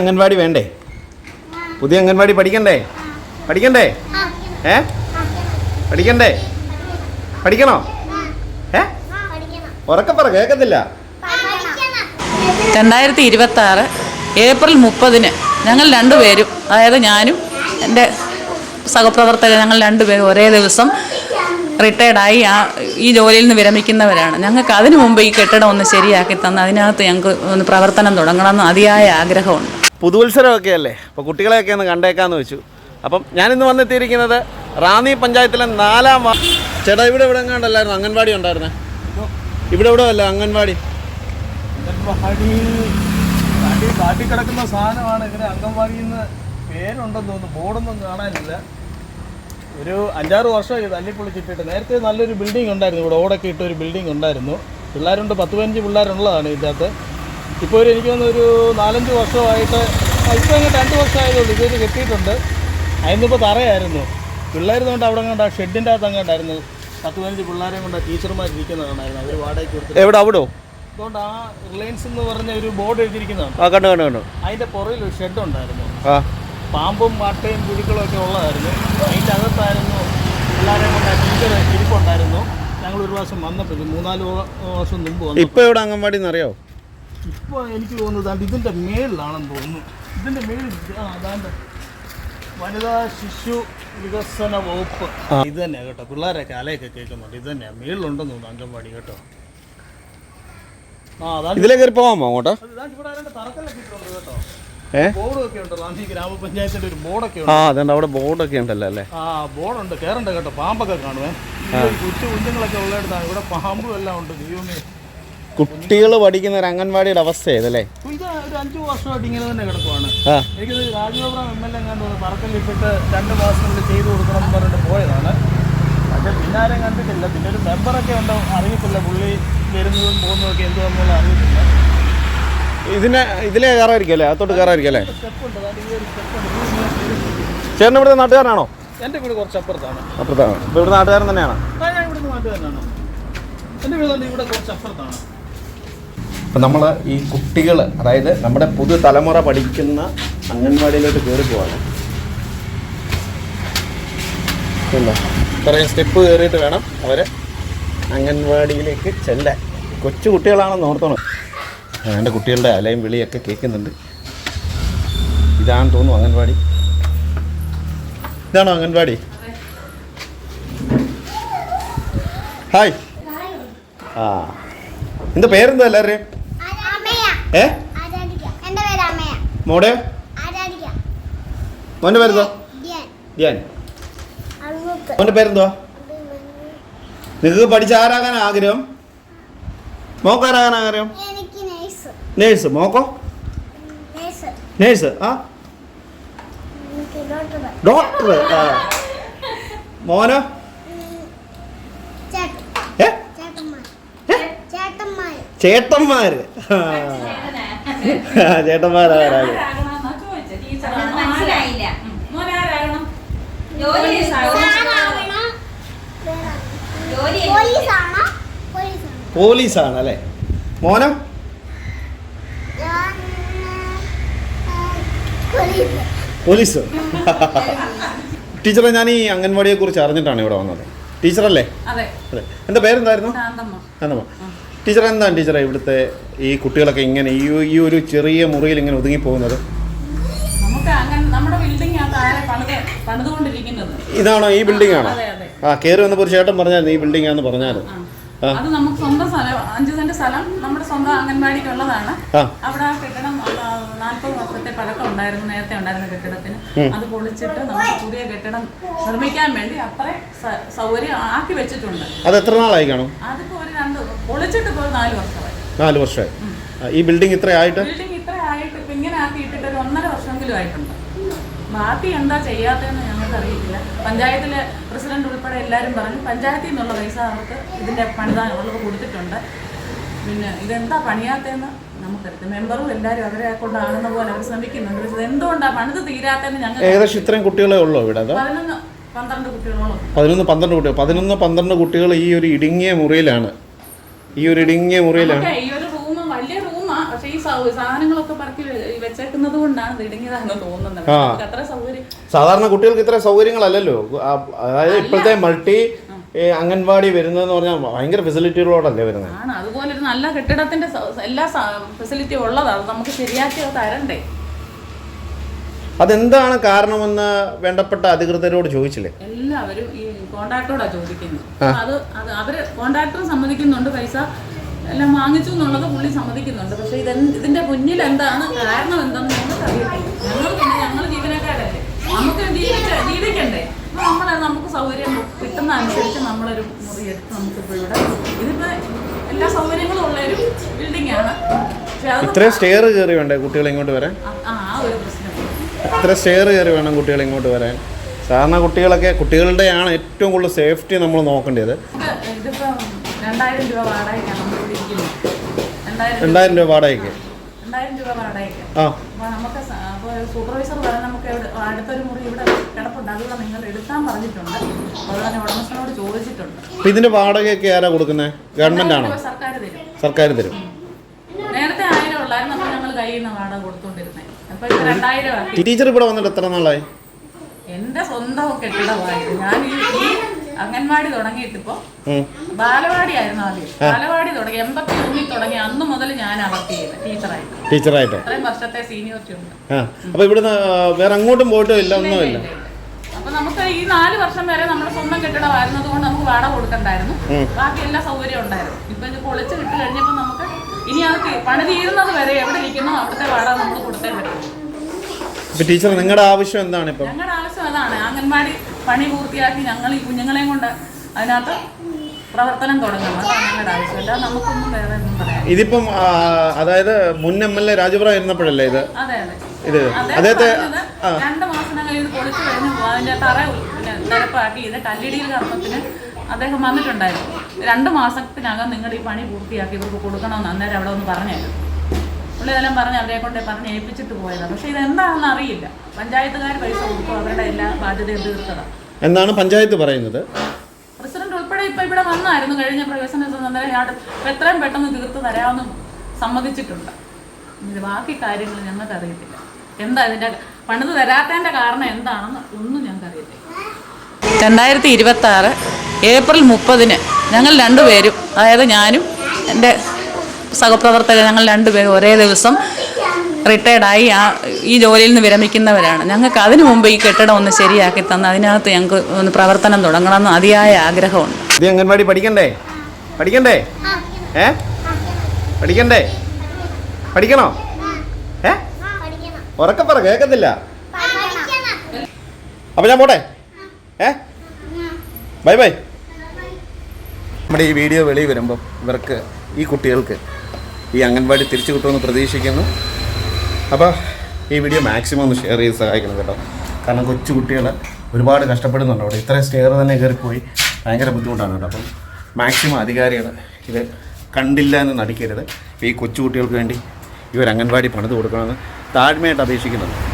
അംഗൻവാടി വേണ്ടേ? പുതിയ അംഗൻവാടി പഠിക്കണ്ടേ? പഠിക്കണ്ടേ? ഏ? പഠിക്കണ്ടേ? പഠിക്കണോ? ഏ? ഉറക്കെ പറ കേൾക്കത്തില്ല രണ്ടായിരത്തി ഇരുപത്തി ആറ് ഏപ്രിൽ മുപ്പതിന് ഞങ്ങൾ രണ്ടുപേരും അതായത് ഞാനും എന്റെ സഹപ്രവർത്തകർ ഞങ്ങൾ രണ്ടുപേരും ഒരേ ദിവസം റിട്ടയർഡായി ആ ഈ ജോലിയിൽ നിന്ന് വിരമിക്കുന്നവരാണ്. ഞങ്ങൾക്ക് അതിനു മുമ്പ് ഈ കെട്ടിടം ഒന്ന് ശരിയാക്കി തന്ന് അതിനകത്ത് ഞങ്ങൾക്ക് ഒന്ന് പ്രവർത്തനം തുടങ്ങണമെന്ന് അതിയായ ആഗ്രഹമുണ്ട്. പുതുവത്സരമൊക്കെ അല്ലേ? അപ്പോൾ കുട്ടികളെയൊക്കെ ഒന്ന് കണ്ടേക്കാന്ന് വെച്ചു. അപ്പം ഞാനിന്ന് വന്നെത്തിയിരിക്കുന്നത് റാന്നി പഞ്ചായത്തിലെ നാലാം വാ ചേട്ടാ ഇവിടെ ഇവിടെ എങ്ങാണ്ടല്ലായിരുന്നു അംഗൻവാടി ഉണ്ടായിരുന്നേ? ഇവിടെ ഇവിടെ അല്ല? അംഗൻവാടി. കിടക്കുന്ന സാധനമാണ്. ഇങ്ങനെ അംഗൻവാടി എന്ന് പേരുണ്ടെന്ന് തോന്നുന്നു. ബോർഡൊന്നും കാണാനില്ല. ഒരു അഞ്ചാറ് വർഷമായി തല്ലിപ്പൊളിച്ചിട്ടിട്ട് നേരത്തെ നല്ലൊരു ബിൽഡിംഗ് ഉണ്ടായിരുന്നു ഇവിടെ. ഓടൊക്കെ ഇട്ട ഒരു ബിൽഡിംഗ് ഉണ്ടായിരുന്നു. പിള്ളേരുണ്ട് പത്ത് പതിനഞ്ച് പിള്ളേരുള്ളതാണ് ഇതിനകത്ത്. ഇപ്പോൾ ഒരു എനിക്ക് തന്നെ ഒരു നാലഞ്ച് വർഷമായിട്ട് ഇപ്പോൾ അങ്ങനെ രണ്ട് വർഷമായതുള്ളൂ ഇതൊരു കെട്ടിയിട്ടുണ്ട്. അതിന്നിപ്പോൾ തറയായിരുന്നു. പിള്ളേരുന്നുകൊണ്ട് അവിടെ കണ്ട ഷെഡിന്റെ അകത്ത് അങ്ങോട്ടായിരുന്നു പത്ത് പതിനഞ്ച് പിള്ളേരെയും കൊണ്ട് ടീച്ചർമാർ ഇരിക്കുന്നത് കാണായിരുന്നു. അവർ വാടകയ്ക്ക് കൊടുത്തു എവിടെ? അവിടോ? അതുകൊണ്ട് ആ റിലയൻസ് എന്ന് പറഞ്ഞ ഒരു ബോർഡ് എഴുതിയിരിക്കുന്നതാണ്. ആ കണ്ടു കണ്ടു കണ്ടു. അതിന്റെ പുറകിൽ ഒരു ഷെഡ് ഉണ്ടായിരുന്നു. ആ. പാമ്പും പാട്ടയും പുഴുക്കളും ഒക്കെ ഉള്ളതായിരുന്നു. അതിന്റെ അകത്തായിരുന്നു പിള്ളേരെ കൊണ്ട് ടീച്ചർ ഇരിപ്പുണ്ടായിരുന്നു. ഞങ്ങൾ ഒരു പ്രാവശ്യം വന്നപ്പോൾ മൂന്നാൽ വർഷം മുമ്പ് വന്നു ഇപ്പോൾ എവിടെ അംഗൻവാടി എന്നറിയാവോ ഇപ്പോൾ എനിക്ക് തോന്നുന്നത് ദാണ്ട് ഇതിന്റെ മേളിലാണെന്ന് തോന്നുന്നു. ഇതിന്റെ മേളിൽ ആ അതാണ്ട് വനിതാ ശിശു വികസന വകുപ്പ്. ഇത് തന്നെയാണ് കേട്ടോ. പിള്ളേരൊക്കെ അലയൊക്കെ കേൾക്കുന്നുണ്ട്. ഇത് തന്നെയാണ് മേളിലുണ്ടെന്ന് തോന്നുന്നു അംഗൻവാടി കേട്ടോ. ആ അതാണ് ഇതിലേ കയറി പോവാമോ അങ്ങോട്ട്. അത് ഇവിടെ ആരാണ്ട് തറക്കല്ലൊക്കെ കേട്ടോ. ഏ? ബോർഡും ഒക്കെ ഉണ്ട് റാന്നി ഗ്രാമപഞ്ചായത്തിന്റെ ഒരു ബോർഡൊക്കെ ആ ഉണ്ട് അതുണ്ട്. അവിടെ ബോർഡൊക്കെ ഉണ്ടല്ലോ അല്ലേ? ആ ബോർഡുണ്ട്. കയറണ്ട കേട്ടോ. പാമ്പൊക്കെ കാണുവേ. ഈ കൊച്ചു കുഞ്ഞുങ്ങളൊക്കെ ഉള്ളിടത്താണ് ഇവിടെ പാമ്പും എല്ലാം ഉണ്ട്. ദൈവമേ. കുട്ടികൾ പഠിക്കുന്ന ഒരു അംഗൻവാടിയുടെ അവസ്ഥ ഇതല്ലേ ഇത് ഒരു അഞ്ചു വർഷമായിട്ട് ഇങ്ങനെ തന്നെ കിടക്കുവാണ്. ആ. എനിക്കിത് രാജഗോപുരം എം എൽ എ കണ്ടു പറക്കല്ലിട്ടിട്ട് രണ്ട് മാസത്തിനുള്ളിൽ ചെയ്തു കൊടുക്കണം എന്ന് പറഞ്ഞിട്ട് പോയതാണ്. പക്ഷെ പിന്നെ ആരും കണ്ടിട്ടില്ല. പിന്നെ ഒരു മെമ്പറൊക്കെ ഉണ്ടോ അറിയത്തില്ല. പുള്ളി വരുന്നതും പോകുന്നതും ഒക്കെ എന്തുവാന്നുള്ള അറിയത്തില്ല. ഇതിനെ ഇതിലേ കയറായിരിക്കും അല്ലേ? അകത്തോട്ട് കയറായിരിക്കും അല്ലേ? സ്റ്റെപ്പ് ഉണ്ട്. അതാണ്ട് ഈ ഒരു സ്റ്റെപ്പ് ഉണ്ട്. ചേട്ടൻ ഇവിടുത്തെ നാട്ടുകാരനാണോ? എന്റെ വീട് കുറച്ച് അപ്പുറത്താണ്. അപ്പുറത്താണ് ഇവിടെ നാട്ടുകാരൻ തന്നെയാണോ? ആ ഞാൻ ഇവിടുന്ന് നാട്ടുകാരനാണ്. എന്റെ വീട് ഇവിടെ കുറച്ച് അപ്പുറത്താണ് അപ്പം നമ്മൾ ഈ കുട്ടികൾ അതായത് നമ്മുടെ പുതു തലമുറ പഠിക്കുന്ന അംഗൻവാടിയിലോട്ട് കയറി പോവാണ്. ഇത്രയും സ്റ്റെപ്പ് കയറിയിട്ട് വേണം അവരെ അംഗൻവാടിയിലേക്ക് ചെല്ലാൻ. കൊച്ചു കുട്ടികളാണെന്ന് ഓർത്തോണം. എന്റെ കുട്ടികളുടെ അലയും വിളിയൊക്കെ കേൾക്കുന്നുണ്ട്. ഇതാണ് തോന്നുന്നു അംഗൻവാടി. ഇതാണോ അംഗൻവാടി? ഹായ്. ആ. എന്താ പേരെന്താ എല്ലാവരുടെയും? ഏ? മോടെ? മോന്റെ പേരെന്തോ ധ്യാൻ മോന്റെ പേരെന്തോ നിങ്ങൾക്ക് പഠിച്ച ആരാകാൻ ആഗ്രഹം? മോക്കാരാകാൻ ആഗ്രഹം? എനിക്ക് നൈസ് നേഴ്സ്. മോക്കോ? നേഴ്സ്. ആ? ഡോക്ടർ. ഡോക്ടർ ആ. മോനോ ചേട്ടൻ ഏ ചേട്ടന്മാർ ഏ? ചേട്ടന്മാർ ചേട്ടന്മാര്. ചേട്ടന്മാരാണ് പോലീസാണോ? അല്ലേ? മോനോ? പോലീസ്. പോലീസ്. ടീച്ചറെ ഞാൻ ഈ അംഗൻവാടിയെ കുറിച്ച് അറിഞ്ഞിട്ടാണ് ഇവിടെ വന്നത്. ടീച്ചറല്ലേ? അതെ. അതെ. എന്റെ പേരെന്തായിരുന്നു? ശാന്തമ്മ. ടീച്ചർ എന്താണ് ടീച്ചറെ ഇവിടുത്തെ ഈ കുട്ടികളൊക്കെ ഇങ്ങനെ ഈ ഈ ഒരു ചെറിയ മുറിയിൽ ഇങ്ങനെ ഒതുങ്ങി പോകുന്നത്? ഇതാണോ ഈ ബിൽഡിംഗ് ആണോ? ആ കയറി വന്നപ്പോൾ ഒരു ചേട്ടൻ പറഞ്ഞായിരുന്നു ഈ ബിൽഡിംഗ് ആണെന്ന് പറഞ്ഞായിരുന്നു ആ. അത് നമുക്ക് സ്വന്തം സ്ഥലം അഞ്ച് സെന്റ് സ്ഥലം നമ്മുടെ സ്വന്തം അംഗൻവാടിക്കുള്ളതാണ്. ആ. അവിടെ ആ കെട്ടിടം നാൽപ്പത് വർഷത്തെ പഴക്കം ഉണ്ടായിരുന്നു നേരത്തെ ഉണ്ടായിരുന്ന കെട്ടിടത്തിന്. അത് പൊളിച്ചിട്ട് നമുക്ക് പുതിയ കെട്ടിടം നിർമ്മിക്കാൻ വേണ്ടി അത്ര സ- സൗകര്യം ആക്കി വെച്ചിട്ടുണ്ട്. അത് എത്ര നാളായി കാണും? അതിപ്പോ പൊളിച്ചിട്ട് ഇപ്പോൾ നാല് വർഷമായി. നാല് വർഷമായി. ഈ ബിൽഡിംഗ് ഇത്ര ആയിട്ട് ബിൽഡിംഗ് ഇത്ര ആയിട്ട് ഇപ്പൊ ഇങ്ങനെ ആക്കി ഇട്ടിട്ട് ഒരു ഒന്നര വർഷമെങ്കിലും ആയിട്ടുണ്ട്. ബാക്കി എന്താ ചെയ്യാത്തതെന്ന് ഞങ്ങൾക്ക് അറിയില്ല പഞ്ചായത്തിലെ പ്രസിഡന്റ് ഉൾപ്പെടെ എല്ലാവരും പറഞ്ഞു പഞ്ചായത്തിൽ നിന്നുള്ള പൈസ അവർക്ക് ഇതിന്റെ പണിതാൻ അവർക്ക് കൊടുത്തിട്ടുണ്ട്. പിന്നെ ഇതെന്താ പണിയാത്തതെന്ന് നമുക്കറിയാം മെമ്പറും എല്ലാവരും അവരെ കൊണ്ടാണെന്ന പോലെ അവർ ശ്രമിക്കുന്നുണ്ട്. പക്ഷേ എന്തുകൊണ്ടാണ് പണിത് തീരാത്തതെന്ന് ഞങ്ങൾ ഏകദേശം ഇത്രയും കുട്ടികളെ ഉള്ളൂ ഇവിടെ പതിനൊന്ന് പന്ത്രണ്ട് കുട്ടികളോളം പതിനൊന്ന് പന്ത്രണ്ട് കുട്ടികൾ. പതിനൊന്ന് പന്ത്രണ്ട് കുട്ടികൾ ഈ ഒരു ഇടുങ്ങിയ മുറിയിലാണ്. ഈ ഒരു ഇടുങ്ങിയ മുറിയിലാണ്. ഈ ഒരു റൂം വലിയ റൂമാ പക്ഷേ ഈ സാധനങ്ങളൊക്കെ പറക്കി വെ- വെച്ചേക്കും കിടക്കുന്നത് കൊണ്ടാണ് ഇടുങ്ങിയതാണെന്ന് തോന്നുന്നത്. അത്ര സൗകര്യം സാധാരണ കുട്ടികൾക്ക് ഇത്ര സൗകര്യങ്ങളല്ലല്ലോ. അതായത് ഇപ്പോഴത്തെ മൾട്ടി അംഗൻവാടി വരുന്നതെന്ന് പറഞ്ഞാൽ ഭയങ്കര ഫെസിലിറ്റികളോടല്ലേ വരുന്നത് ആണ്. അതുപോലെ ഒരു നല്ല കെട്ടിടത്തിന്റെ എല്ലാ ഫെസിലിറ്റി ഉള്ളതാണ് നമുക്ക് ശരിയാക്കി തരണ്ടേ. അതെന്താണ് കാരണമെന്ന് വേണ്ടപ്പെട്ട അധികൃതരോട് ചോദിച്ചില്ലേ? എല്ലാവരും ഈ കോൺട്രാക്ടറോടാ ചോദിക്കുന്നത് അത് അത് അവർ കോൺട്രാക്ടർ സമ്മതിക്കുന്നുണ്ട് പൈസ. എല്ലാം വാങ്ങിച്ചു എന്നുള്ളത് പുള്ളി സമ്മതിക്കുന്നുണ്ട്. പക്ഷെ ഇത് ഇതിന്റെ മുന്നിൽ എന്താണ് കാരണം എന്താണെന്ന് നമുക്ക് അറിയത്തില്ല ഞങ്ങൾ പിന്നെ ഞങ്ങൾ ജീവനക്കാരല്ലേ. നമുക്ക് ജീവിച്ച ജീവിക്കണ്ടേ. നമ്മളെ നമുക്ക് സൗകര്യം കിട്ടുന്ന അനുസരിച്ച് നമ്മളൊരു മുറി എടുത്ത് നമുക്കിപ്പോൾ ഇവിടെ ഇതിപ്പോ എല്ലാ സൗകര്യങ്ങളും ഉള്ള ഒരു ബിൽഡിംഗ് ആണ്. ഇത്രയും സ്റ്റെയർ കയറി വേണ്ടേ കുട്ടികൾ ഇങ്ങോട്ട് വരാൻ? ആ ഒരു ഇത്ര ഷെയർ കയറി വേണം കുട്ടികൾ ഇങ്ങോട്ട് വരാൻ. സാധാരണ കുട്ടികളൊക്കെ കുട്ടികളുടെയാണ് ഏറ്റവും കൂടുതൽ സേഫ്റ്റി നമ്മൾ നോക്കേണ്ടത്. രണ്ടായിരം രൂപ വാടകയ്ക്ക്. ആ. സൂപ്പർവൈസർ പറഞ്ഞ നമുക്ക് അടുത്തൊരു മുറി ഇവിടെ കിടപ്പുണ്ട്. അതുകൂടെ നിങ്ങൾ എടുക്കാൻ പറഞ്ഞിട്ടുണ്ട്. ഉടമസ്ഥനോട് ചോദിച്ചിട്ടുണ്ട്. വാടകയൊക്കെ ആരാ കൊടുക്കുന്നത് ഗവൺമെന്റ് ആണോ? സർക്കാർ തരും. സർക്കാർ തരും. നേരത്തെ ആയിരം ഉള്ളായിരുന്നു. നമ്മൾ ഞങ്ങൾ കയ്യിൽ നിന്ന് വാടക കൊടുത്തുകൊണ്ടിരുന്നത് ടീച്ചർ ഇവിടെ വന്നിട്ട് എത്ര നാളായി? എന്റെ സ്വന്തം കെട്ടിടമായിരുന്നു ഞാൻ ഈ അംഗൻവാടി തുടങ്ങിയിട്ട് ഇപ്പോ ബാലവാടി ആയിരുന്നു ആദ്യം ബാലവാടി തുടങ്ങി. എൺപത്തി ഒന്നിൽ തുടങ്ങി. അന്ന് മുതൽ ഞാൻ അവർക്ക് ചെയ്യുന്നത് ടീച്ചറായിട്ട്. ടീച്ചറായിട്ട്. അത്രയും വർഷത്തെ സീനിയോറിറ്റി ഉണ്ട്. അപ്പൊ ഇവിടുന്ന് വേറെ അങ്ങോട്ടും പോയിട്ടും ഇല്ല? ഒന്നുമില്ല. അപ്പൊ നമുക്ക് ഈ നാല് വർഷം വരെ നമ്മുടെ സ്വന്തം കെട്ടിടമായിരുന്നത് കൊണ്ട് നമുക്ക് വാടക കൊടുക്കണ്ടായിരുന്നു. ബാക്കി എല്ലാ സൗകര്യം ഉണ്ടായിരുന്നു. ഇപ്പൊ ഇത് പൊളിച്ച് കിട്ടി കഴിഞ്ഞപ്പോൾ നമുക്ക് ഇനി അത് പണി തീരുന്നത് വരെ എവിടെ ഇരിക്കുന്നോ അവിടുത്തെ വാടക നമുക്ക് കൊടുത്തേ പറ്റും. ടീച്ചർ നിങ്ങളുടെ ആവശ്യം എന്താണ് ഇപ്പൊ? ഞങ്ങളുടെ ആവശ്യം അതാണ്. അംഗൻവാടി പണി പൂർത്തിയാക്കി ഞങ്ങൾ ഈ കുഞ്ഞുങ്ങളെയും കൊണ്ട് അതിനകത്ത് പ്രവർത്തനം തുടങ്ങണം. അതാണ് ഞങ്ങളുടെ ആവശ്യം. അല്ലാതെ നമുക്കൊന്നും വേറെ ഒന്നും പറയാം ഇതിപ്പം ആ, അതായത് മുൻ എം എൽ എ രാജപുരം ഇരുന്നപ്പോഴല്ലേ ഇത്? അതെ അതെ. ഇത് അദ്ദേഹം അദ്ദേഹത്തെ രണ്ട് മാസത്തിനകം ഇത് പൊളിച്ചു കഴിഞ്ഞ് അതിന്റെ തറ പിന്നെ നിരപ്പാക്കി ഇത് കല്ലിടിയിൽ കർമ്മത്തിന് അദ്ദേഹം വന്നിട്ടുണ്ടായിരുന്നു. രണ്ട് മാസത്തിനകം നിങ്ങൾ ഈ പണി പൂർത്തിയാക്കി ഇവർക്ക് കൊടുക്കണമെന്ന് അന്നേരം അവിടെ ഒന്ന് പറഞ്ഞായിരുന്നു പുള്ളി ഇതെല്ലാം പറഞ്ഞ് അവരെ കൊണ്ട് പറഞ്ഞ് ഏൽപ്പിച്ചിട്ട് പോയതാണ് പക്ഷേ ഇതെന്താണെന്ന് അറിയില്ല. പഞ്ചായത്തുകാർ പൈസ കൊടുക്കും അവരുടെ എല്ലാ ബാധ്യതയും തീർത്തതാണ് എന്നാണ് പഞ്ചായത്ത് പറയുന്നത്? പ്രസിഡന്റ് ഉൾപ്പെടെ ഇപ്പൊ ഇവിടെ വന്നായിരുന്നു. കഴിഞ്ഞ പ്രവേശന എത്രയും പെട്ടെന്ന് തീർത്ത് തരാമെന്ന് സമ്മതിച്ചിട്ടുണ്ട്. ഇത് ബാക്കി കാര്യങ്ങൾ ഞങ്ങൾക്ക് അറിയത്തില്ല എന്താ ഇതിന്റെ പണിത് തരാത്തതിന്റെ കാരണം എന്താണെന്ന് ഒന്നും ഞങ്ങൾക്ക് അറിയത്തില്ല. രണ്ടായിരത്തി ഇരുപത്തി ആറ് ഏപ്രിൽ മുപ്പതിന് ഞങ്ങൾ രണ്ടുപേരും അതായത് ഞാനും എന്റെ സഹപ്രവർത്തകർ ഞങ്ങൾ രണ്ടുപേരും ഒരേ ദിവസം റിട്ടയർഡായി ആ ഈ ജോലിയിൽ നിന്ന് വിരമിക്കുന്നവരാണ്. ഞങ്ങൾക്ക് അതിനു മുമ്പ് ഈ കെട്ടിടം ഒന്ന് ശരിയാക്കി തന്ന് അതിനകത്ത് ഞങ്ങൾക്ക് ഒന്ന് പ്രവർത്തനം തുടങ്ങണമെന്ന് അതിയായ ആഗ്രഹമുണ്ട്. ഇത് അംഗൻവാടി പഠിക്കണ്ടേ? പഠിക്കണ്ടേ? ഏ? പഠിക്കണ്ടേ? പഠിക്കണോ? ഏ? ഉറക്കെ പറ കേൾക്കത്തില്ല. അപ്പൊ ഞാൻ പോട്ടെ? ഏ? Bye bye. നമ്മുടെ ഈ വീഡിയോ വെളിയിൽ വരുമ്പോൾ ഇവർക്ക് ഈ കുട്ടികൾക്ക് ഈ അംഗൻവാടി തിരിച്ചു കിട്ടുമെന്ന് പ്രതീക്ഷിക്കുന്നു. അപ്പോൾ ഈ വീഡിയോ മാക്സിമം ഒന്ന് ഷെയർ ചെയ്ത് സഹായിക്കണം കേട്ടോ. കാരണം കൊച്ചു കുട്ടികൾ ഒരുപാട് കഷ്ടപ്പെടുന്നുണ്ട് അവിടെ. ഇത്രയും സ്റ്റെയർ തന്നെ കയറിപ്പോയി ഭയങ്കര ബുദ്ധിമുട്ടാണ് കേട്ടോ. അപ്പം മാക്സിമം അധികാരികൾ ഇത് കണ്ടില്ല എന്ന് നടിക്കരുത്. ഈ കൊച്ചു കുട്ടികൾക്ക് വേണ്ടി ഇവർ അംഗൻവാടി പണിത് കൊടുക്കണമെന്ന് താഴ്മയായിട്ട് അപേക്ഷിക്കുന്നുണ്ട്